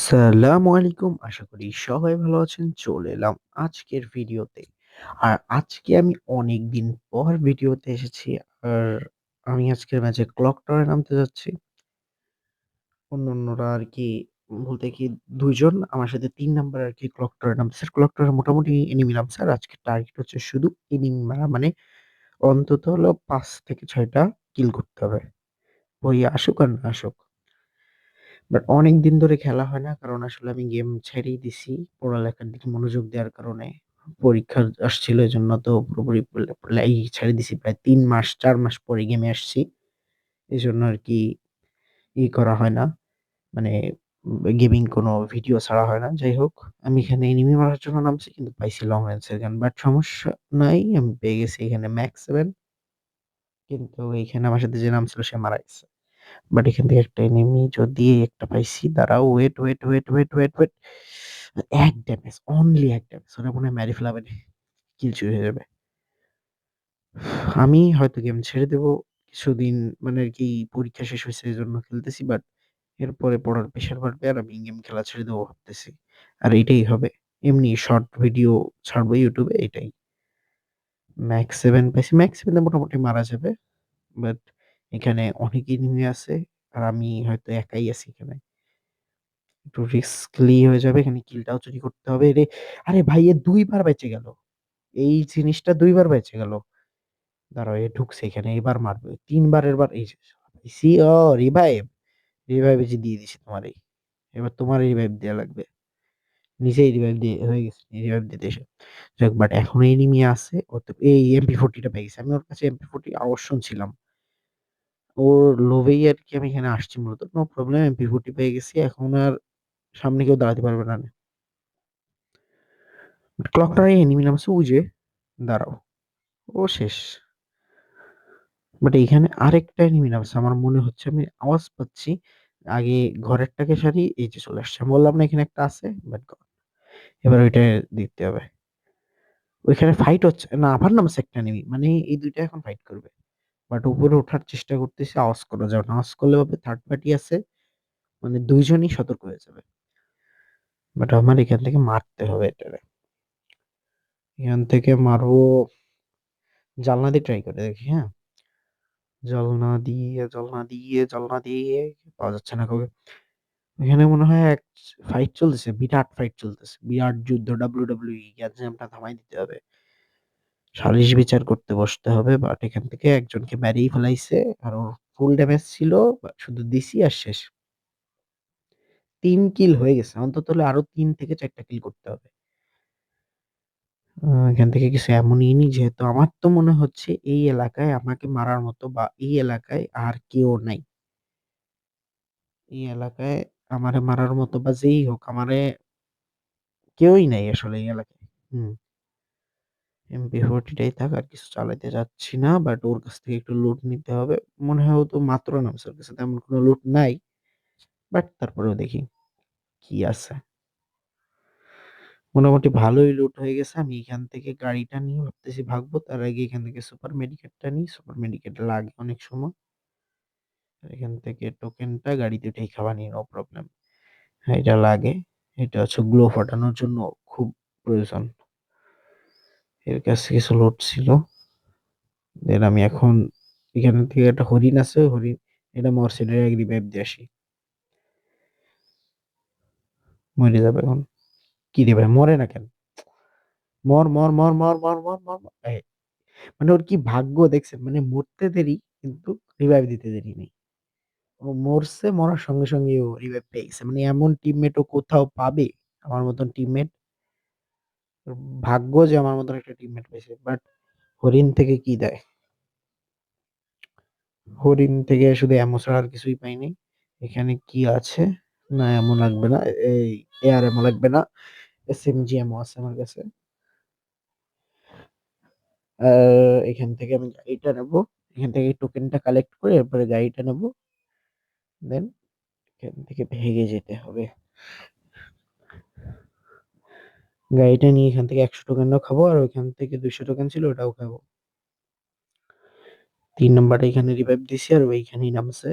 আসসালামু আলাইকুম। আশা করি সবাই ভালো আছেন। চলে এলাম আজকের ভিডিওতে। আর আজকে আমি অনেকদিন পর ভিডিওতে এসেছি। আর আমি আজকের ম্যাচে ক্লক টাওয়ারে নামতে যাচ্ছি। অন্য অন্যরা আর কি বলতে কি ২ জন আমার সাথে তিন নাম্বার আর কি ক্লক টাওয়ারে স্যার, ক্লক টাওয়ারে মোটামুটি এনিমি নামছে। আর আজকে টার্গেট হচ্ছে শুধু এনিমি মারা। মানে অন্তত হলো পাঁচ থেকে ছয়টা কিল করতে হবে। ওই আসুক আর না আসুক। বাট অনেকদিন ধরে খেলা হয় না। কারণ আসলে আমি গেম ছেড়েই দিছি। পড়ালেখার দিকে মনোযোগ দেওয়ার কারণে। পরীক্ষা আসছিল এই জন্য তো পুরোপুরি ছেড়ে দিছি প্রায় তিন মাস, চার মাস পরে গেমে আসছি। এই জন্য আর কি ই করা হয় না। মানে গেমিং কোনো ভিডিও ছাড়া হয় না। যাই হোক, আমি এখানে এনিমি মারার জন্য নামছি কিন্তু পাইছি লং রেঞ্জের গান। বাট সমস্যা নাই। আমি পেয়ে গেছি এখানে ম্যাক্স 7 কিন্তু এইখানে আমার সাথে যে নাম ছিল সে মারা গেছে। বাট এখান থেকে একটা এনিমি যদি একটা পাইছি দাঁড়াও wait, wait, wait, wait, wait, wait. ১ damage, only ১ damage. ওরা মনে হয় মেরে ফেলাবে। কিল চুরি হয়ে যাবে। আমি হয়তো গেম ছেড়ে দেব কিছুদিন মানে আর কি পরীক্ষা শেষ হয়েছে এই জন্য খেলতেছি। বাট এরপরে পড়ার প্রেশার বাড়বে আর আমি গেম খেলা ছেড়ে দেবো ভাবতেছি। আর এইটাই হবে। এমনি শর্ট ভিডিও ছাড়বো ইউটিউবে এটাই। ম্যাক্স সেভেন পাইছি। ম্যাক্স সেভেন মোটামুটি মারা যাবে। বাট এখানে অনেক এনিমি আছে। আর আমি হয়তো একাই আছি এখানে। একটু রিস্কলি হয়ে যাবে। এখানে কিলটাও চুরি করতে হবে। রে, আরে ভাই, এ ২ বার বেঁচে গেল। এই জিনিসটা ২ বার বেঁচে গেল। দাঁড়াও, এ ঢুকছে এখানে এবার মারবে। ৩ বারের বার এই পাইছি ও রিভাইভ। রিভাইভ এই যে দিয়ে দিছি তোমারেই। এবার তোমার রিভাইভ দেয়া লাগবে। নিজেই রিভাইভ দিয়ে হয়ে গেছে। রিভাইভ দিতে এসে। যাক বাট এখনও এনিমি আছে। অতএব এই MP40 টা পেয়ে গেছে আমি ওর কাছে MP40 আওয়াজ শুনছিলাম। ওর লোভেই আর কি আমি এখানে আসছি মূলত। নো প্রবলেম MP40 পেয়ে গেছি। এখন আর সামনে কেউ দাঁড়াতে পারবে না। ক্লক টাওয়ারে এনিমি নামছে যে। দাঁড়াও। ও শেষ। বাট এখানে আরেকটা এনিমি নামছে। আমার মনে হচ্ছে আমি আওয়াজ পাচ্ছি। আগে ঘরেরটাকে সারি, এই যে চলে আসছে। বললাম না এখানে একটা আছে? বাট। এবার ওইটা দেখতে হবে। ওইখানে ফাইট হচ্ছে। না, আবার নামছে একটা এনিমি। মানে এই ২ টা এখন ফাইট করবে। বাট উপরে ওঠার চেষ্টা করতেছি। আওয়াজ করা যাবে না। আওয়াজ করলে হবে থার্ড পার্টি আছে। মানে দুইজনই সতর্ক হয়ে যাবে। বাট আমার এখান থেকে মারতে হবে এটারে। এখান থেকে মারবো জানলা দিয়ে ট্রাই করে দেখি, হ্যাঁ? জানলা দিয়ে, জানলা দিয়ে, জানলা দিয়ে পাওয়া যাচ্ছে না কবে এখানে মনে হয় এক ফাইট চলতেছে। বিরাট ফাইট চলতেছে। বিরাট যুদ্ধ WWE গ্যাঞ্জামটা থামায় দিতে হবে। সালিশ বিচার করতে বসতে হবে। বাট এখান থেকে একজনকে মেরেই ফেলাইছে। আর ওর ফুল ড্যামেজ ছিল। শুধু দিছি আর শেষ। তিন কিল হয়ে গেছে। অন্তত আরও তিন থেকে চারটা কিল করতে হবে। এখান থেকে কিছু এমন নিয়ে নিই, যেহেতু আমার তো মনে হচ্ছে এই এলাকায় আমাকে মারার মতো বা এই এলাকায় আর কেউ নাই। এই এলাকায় আমারে মারার মতো বা যেই হোক, আমারে কেউই নাই আসলে এই এলাকায়। হুম। MP40 টাই থাক আর কিছু চালাইতে যাচ্ছি না। বাট ওর কাছ থেকে একটু লুট নিতে হবে। মনে হয় ও তো মাত্র নামছে। ওর কাছে তেমন কোনো লুট নাই। বাট তারপরেও দেখি কি আছে। মোটামুটি ভালোই লুট হয়ে গেছে। আমি এখান থেকে গাড়িটা নিয়ে ভাবতেছি ভাগবো। তার আগে এখান থেকে সুপার মেডিকেটটা নিই। সুপার মেডিকেট লাগে অনেক সময়। এখান থেকে টোকেনটা গাড়িতে উঠেই খাওয়া নিয়ে নো প্রবলেম। হ্যাঁ, এটা লাগে। এটা হচ্ছে গ্লো ফাটানোর জন্য খুব প্রয়োজন। এর কাছে কিছু লুট ছিল। দেন আমি এখন এখান থেকে একটা হরিণ আছে। হরিণ এটা মরছে। এটারে আগে রিভাইভ দিয়ে আসি। মরে যাবে এখন। কি ভাই মরে না কেন? মর, মর, মর, মর, মর, মর, মর। মানে ওর কি ভাগ্য দেখছেন? মানে মরতে দেরি কিন্তু রিভাইভ দিতে দেরি নেই। ও মরছে, মরার সঙ্গে, সঙ্গে ও রিভাইভ পেয়ে গেছে। মানে এমন টিমমেট ও কোথাও পাবে? আমার মতন টিমমেট? ভাগ্য যে আমার মতন একটা টিমমেট পেয়েছে বাট হরিণ থেকে কি দেয়? হরিণ থেকে শুধু অ্যামো ছাড়া আর কিছুই পাইনি। এখানে কি আছে? না এমন লাগবে না। এই এয়ার অ্যামো লাগবে না। এস এম জি অ্যামো আছে আমার কাছে। এখান থেকে আমি গাড়িটা নেব। এখান থেকে টোকেনটা কালেক্ট করে এরপরে গাড়িটা নেব। দেন এখান থেকে ভেগে যেতে হবে। গাড়িটা নিয়ে এখান থেকে ১০০ টোকেনও খাব আর ওইখান থেকে ২০০ টোকেন ছিল ওটাও খাব। তিন নাম্বারটা এখানে রিভাইভ দিছি আর ওইখানেই নামছে।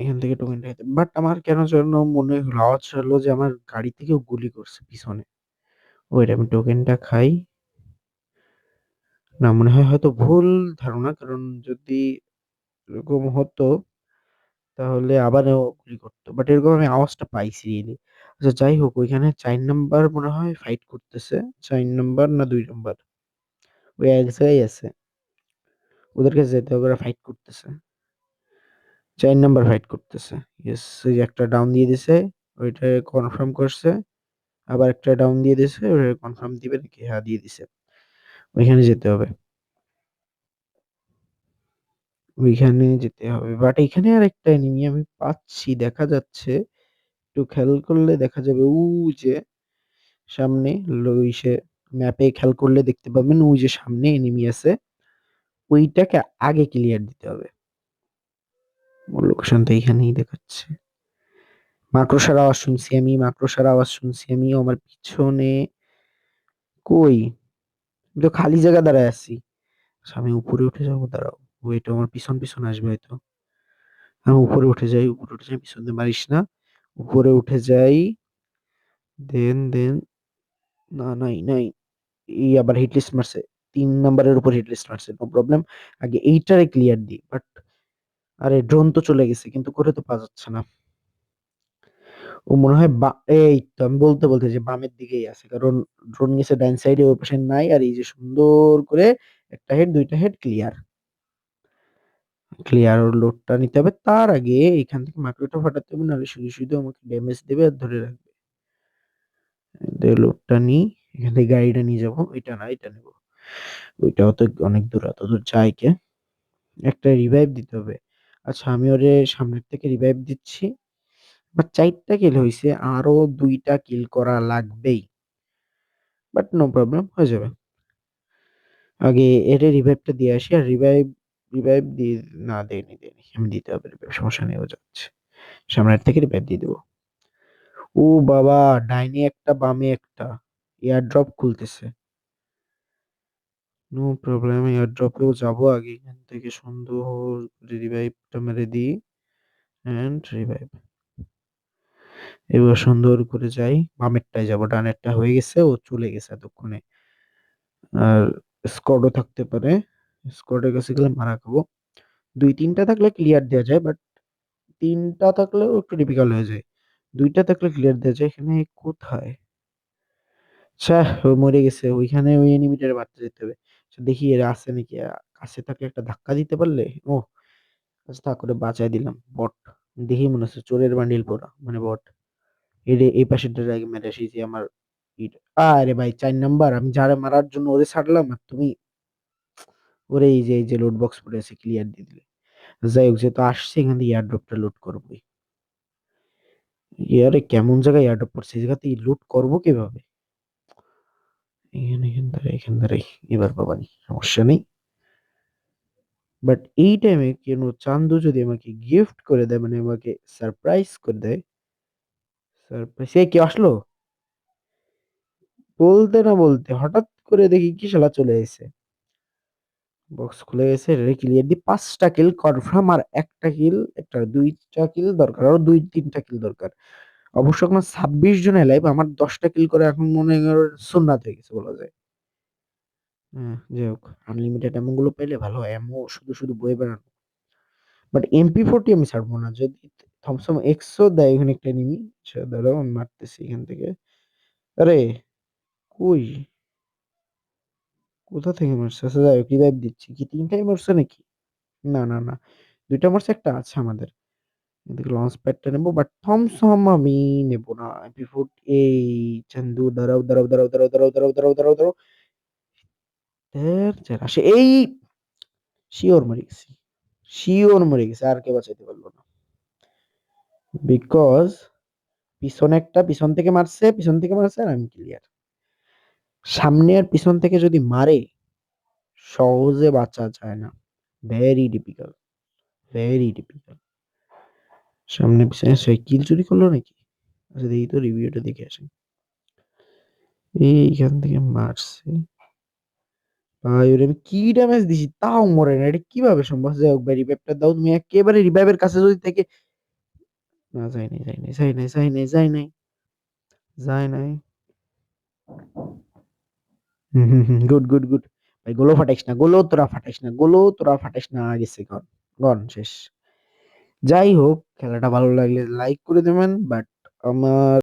এখান থেকে টোকেনটা খেতে বাট আমার কেন যেন মনে হলো আওয়াজ হলো যে আমার গাড়ি থেকেও গুলি করছে পিছনে। ওয়েট আমি টোকেনটা খাই। না, মনে হয় হয়তো ভুল ধারণা। কারণ যদি এরকম হতো, তাহলে আবারও গুলি করত। বাট এরকম আমি আওয়াজটা পাইছি রিয়েলি। আচ্ছা যাই হোক ওইখানে চার নাম্বার মনে হয় ফাইট করতেছে। চার নাম্বার না দুই নাম্বার। ওই এক জায়গায় আছে। ওদের কাছে যেতে হবে, ওরা ফাইট করতেছে। চার নাম্বার ফাইট করতেছে। ইয়েস যে একটা ডাউন দিয়ে দিছে। ওইটা কনফার্ম করছে। আবার একটা ডাউন দিয়ে দিছে। ওটা কনফার্ম দিবে, নাকি? হ্যাঁ দিয়ে দিছে। ওইখানে যেতে হবে। ওইখানে যেতে হবে। বাট এখানে আর একটা এনিমি আমি পাচ্ছি, দেখা যাচ্ছে। একটু খেয়াল করলে দেখা যাবে ও যে সামনে লো ইসে ম্যাপে খেয়াল করলে দেখতে পাবেন ওই যে সামনে এনিমি আছে। ওইটাকে আগে ক্লিয়ার দিতে হবে। লোকেশনটা এইখানেই দেখাচ্ছে। মাকড়সার আওয়াজ শুনছি আমি, মাকড়সার আওয়াজ শুনছি আমি। আমার পিছনে কই? তো খালি জায়গায় দাঁড়ায় আছি। আচ্ছা আমি উপরে উঠে যাব দাঁড়াও। ওয়েট ও আমার পিছন, পিছন আসবে হয়তো। আমি উপরে উঠে যাই, উপরে উঠে যাই। পিছন দিয়ে মারিস না। উপরে উঠে যাই। দেন, দেন না নাই, নাই। এই আবার হিট লিস্ট মারছে। তিন নাম্বারের উপর হিট লিস্ট মারছে। No problem. আগে এইটারে ক্লিয়ার দিই। বাট আরে ড্রোন তো চলে গেছে কিন্তু করে তো পাওয়া যাচ্ছে না। ও মনে হয় বা এই তো আমি বলতে, বলতে যে বামের দিকেই আছে। কারণ ড্রোন গেছে ডাইন সাইডে ওই পাশে নাই। আর এই যে সুন্দর করে একটা হেড দুইটা হেড ক্লিয়ার। ক্লিয়ার লোডটা নিতে হবে। তার আগে এখান থেকে মাকড়িটা ফাটাতে হবে নাহলে শুধু, শুধু আমাকে ড্যামেজ দেবে আর ধরে রাখবে। লোডটা নিই। এখান থেকে গাড়িটা নিয়ে যাব। ওইটা না এটা নেব। ওইটাও তো অনেক দূর এত দূর যায় কে? একটা রিভাইভ দিতে হবে। আচ্ছা আমি ওরে সামনের থেকে রিভাইভ দিচ্ছি। বাট ৪ টা কিল হইছে। আরও দুইটা কিল করা লাগবেই। বাট নো প্রবলেম হয়ে যাবে। আগে এর রিভাইভটা দিয়ে আসি। আর রিভাইভ, রিভাইভ দিয়ে না দেয়নি দেইনি। আমি দিতে হবে রিভাইভ সমস্যা নেই, ও যাচ্ছে। সামনের থেকে রিভাইভ দিয়ে দেব। ও বাবা! ডাইনে একটা, বামে একটা। এয়ার ড্রপ খুলতেছে। নো প্রবলেম এয়ার ড্রপেও যাব আগে এখান থেকে সুন্দর রিভাইভটা মেরে দিই। And revive. এবার সুন্দর করে যাই। বামেরটায় যাব। ডানেরটা হয়ে গেছে। ও চলে গেছে এতক্ষণে। আর স্কোয়াডও থাকতে পারে। স্কোয়াডের কাছে গেলে মারা খাব। দুই তিনটা থাকলে ক্লিয়ার দেওয়া যায়। বাট ৩ টা থাকলেও একটু ডিফিকাল্ট হয়ে যায়। দুইটা থাকলে ক্লিয়ার দেওয়া যায়। এখানে কোথায়? ও মরে গেছে। ওইখানে ওই এনিমিটারে মারতে যেতে হবে। আচ্ছা দেখি এরা আছে নাকি? কাছে থাকলে একটা ধাক্কা দিতে পারলে ও আচ্ছা থাক ওরে বাঁচায় দিলাম। বট। দেখেই মনে হচ্ছে চোরের বান্ডিল পরা। মানে বট। এরে, এই পাশেরটারে আগে মেরে যে আমার আরে ভাই, চার নাম্বার আমি যারা মারার জন্য ওরে ছাড়লাম, আর তুমি ওরে এই যে, এই যে লুট বক্স পড়ে আছে ক্লিয়ার দিয়ে দিলে। যাই হোক যেহেতু আসছি এখান থেকে এয়ার ড্রপটা লুট করবোই। এয়ারে কেমন জায়গায় এয়ার ড্রপ পড়ছে? এই জায়গাতে লুট করব কীভাবে? এখানে, এখান দাঁড়াই, এখান দাঁড়াই। এবার পাবানি। সমস্যা নেই। বাট এই টাইমে কেন চান্দু যদি আমাকে গিফট করে দেয় মানে আমাকে সারপ্রাইজ করে দেয় সারপ্রাইজ এই কেউ আসলো? বলতে না বলতে হঠাৎ করে দেখি কি শালা চলে আইছে। বক্স খুলে গেছে। এটারে ক্লিয়ার দিই। ৫ টা কিল কনফার্ম আর একটা কিল একটা দুইটা কিল দরকার। আরও ২-৩ টা কিল দরকার। অবশ্য এখন ২৬ জন এলাইভ। আমার ১০ টা কিল করে এখন মনে সুন্নাত হয়ে গেছে বলা যায়। হ্যাঁ, যাই হোক আনলিমিটেডগুলো পেলে ভালো হয়। অ্যামো শুধু, শুধু বয়ে বেড়ানো। বাট এমপি40 আমি ছাড়বো না। যদি থমসম এক্সও দেয় ওখানে একটা এনিমি। আচ্ছা দাঁড়াও আমি মারতেছি এখান থেকে। আরে! কই? কোথা থেকে মারছে? আচ্ছা যাই হোক রিভাইভ দিচ্ছি। কি ৩ টাই মারছে নাকি? না, না, না। ২ টা মারছে ১ টা আছে আমাদের। লঞ্চ প্যাডটা নেব বাট থমসম আমি নেব না। এমপি4 এই চান্দু দাঁড়াও, দাঁড়াও, দাঁড়াও, দাঁড়াও, দাঁড়াও, দাঁড়াও, দাঁড়াও, দাঁড়াও, দাঁড়াও। আসে এই শিওর মরে গেছি। শিওর মরে গেছে আর কেউ বাঁচাইতে পারল না। বিকজ পিছনে একটা পিছন থেকে মারছে, পিছন থেকে মারছে আর আমি ক্লিয়ার। সামনে আর পিছন থেকে যদি মারে সহজে বাঁচা যায় না। Very difficult, very difficult. সামনে পিছনে সে কিল চুরি করল নাকি? আচ্ছা দেখি তো রিভিউটা দেখে আসি। এইখান থেকে মারছে। ভাই ওরে আমি কি ড্যামেজ দিছি তাও মরে না। এটা কীভাবে সম্ভব? যাই হোক ভাই রিভাইভটা দাও। তুমি একেবারে রিভাইভের কাছে যদি থেকে না যাই নাই, যাই নাই, যাই নাই, যাই নাই, যাই নাই। যায় নাই। হুম, হুম, হুম। Good, good, good. ভাই গোলো ফাটাইস না, গোলো তোরা ফাটাইস না, গোলো তোরা ফাটাইস না। গেছে গন, গন শেষ। যাই হোক খেলাটা ভালো লাগলে লাইক করে দেবেন বাট আমার